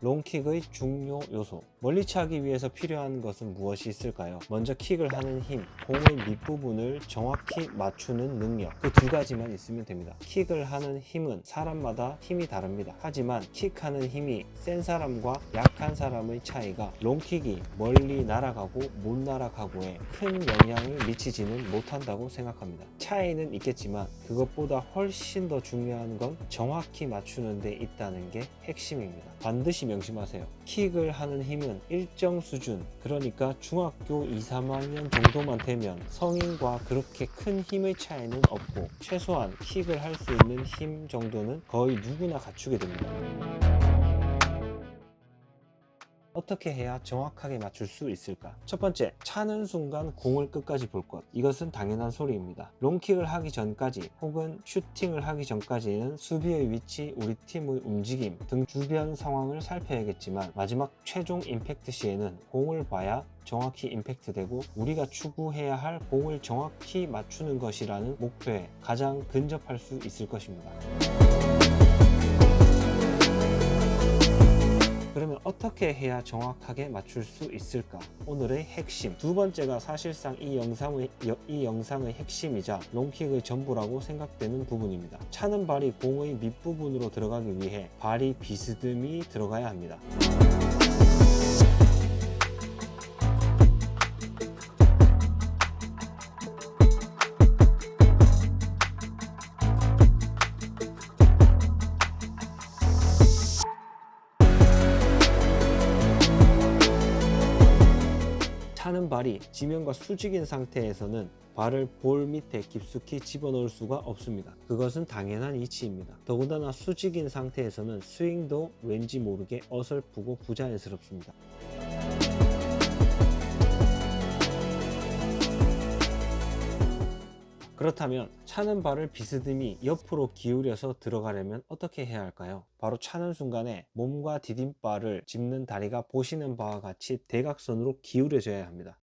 롱킥의 중요 요소. 멀리 차기 위해서 필요한 것은 무엇이 있을까요? 먼저 킥을 하는 힘, 공의 밑부분을 정확히 맞추는 능력. 그 두 가지만 있으면 됩니다. 킥을 하는 힘은 사람마다 힘이 다릅니다. 하지만 킥하는 힘이 센 사람과 약한 사람의 차이가 롱킥이 멀리 날아가고 못 날아가고에 큰 영향을 미치지는 못한다고 생각합니다. 차이는 있겠지만 그것보다 훨씬 더 중요한 건 정확히 맞추는 데 있다는 게 핵심입니다. 반드시 명심하세요. 킥을 하는 힘은 일정 수준, 그러니까 중학교 2, 3학년 정도만 되면 성인과 그렇게 큰 힘의 차이는 없고 최소한 킥을 할 수 있는 힘 정도는 거의 누구나 갖추게 됩니다. 어떻게 해야 정확하게 맞출 수 있을까? 첫 번째, 차는 순간 공을 끝까지 볼 것. 이것은 당연한 소리입니다. 롱킥을 하기 전까지 혹은 슈팅을 하기 전까지는 수비의 위치, 우리 팀의 움직임 등 주변 상황을 살펴야겠지만 마지막 최종 임팩트 시에는 공을 봐야 정확히 임팩트 되고 우리가 추구해야 할 공을 정확히 맞추는 것이라는 목표에 가장 근접할 수 있을 것입니다. 어떻게 해야 정확하게 맞출 수 있을까? 오늘의 핵심. 두 번째가 사실상 이 영상의, 여- 이 영상의 핵심이자 롱킥의 전부라고 생각되는 부분입니다. 차는 발이 공의 밑부분으로 들어가기 위해 발이 비스듬히 들어가야 합니다. 차는 발이 지면과 수직인 상태에서는 발을 볼 밑에 깊숙이 집어넣을 수가 없습니다. 그것은 당연한 이치입니다. 더군다나 수직인 상태에서는 스윙도 왠지 모르게 어설프고 부자연스럽습니다. 그렇다면 차는 발을 비스듬히 옆으로 기울여서 들어가려면 어떻게 해야 할까요? 바로 차는 순간에 몸과 디딤발을 짚는 다리가 보시는 바와 같이 대각선으로 기울여져야 합니다.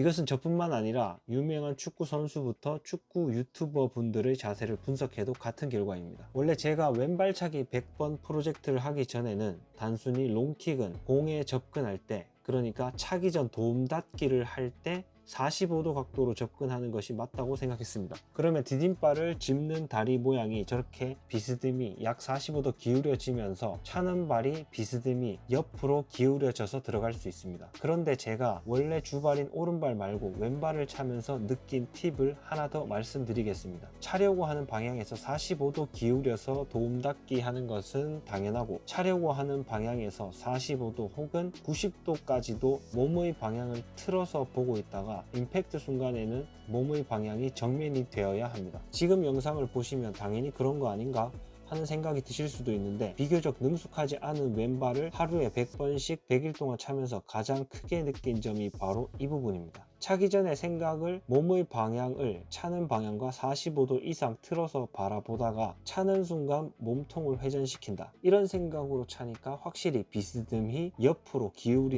이것은 저뿐만 아니라 유명한 축구 선수부터 축구 유튜버 분들의 자세를 분석해도 같은 결과입니다. 원래 제가 왼발차기 100번 프로젝트를 하기 전에는 단순히 롱킥은 공에 접근할 때 그러니까 차기 전 도움 닫기를 할 때 45도 각도로 접근하는 것이 맞다고 생각했습니다. 그러면 디딤발을 짚는 다리 모양이 저렇게 비스듬히 약 45도 기울여지면서 차는 발이 비스듬히 옆으로 기울여져서 들어갈 수 있습니다. 그런데 제가 원래 주발인 오른발 말고 왼발을 차면서 느낀 팁을 하나 더 말씀드리겠습니다. 차려고 하는 방향에서 45도 기울여서 도움 닫기 하는 것은 당연하고 차려고 하는 방향에서 45도 혹은 90도까지도 몸의 방향을 틀어서 보고 있다가 임팩트 순간에는 몸의 방향이 정면이 되어야 합니다. 지금 영상을 보시면 당연히 그런 거 아닌가? 하는 생각이 드실 수도 있는데 비교적 능숙하지 않은 왼발을 하루에 100번씩 100일 동안 차면서 가장 크게 느낀 점이 바로 이 부분입니다. 차기 전에 생각을 몸의 방향을 차는 방향과 45도 이상 틀어서 바라보다가 차는 순간 몸통을 회전시킨다. 이런 생각으로 차니까 확실히 비스듬히 옆으로 기울이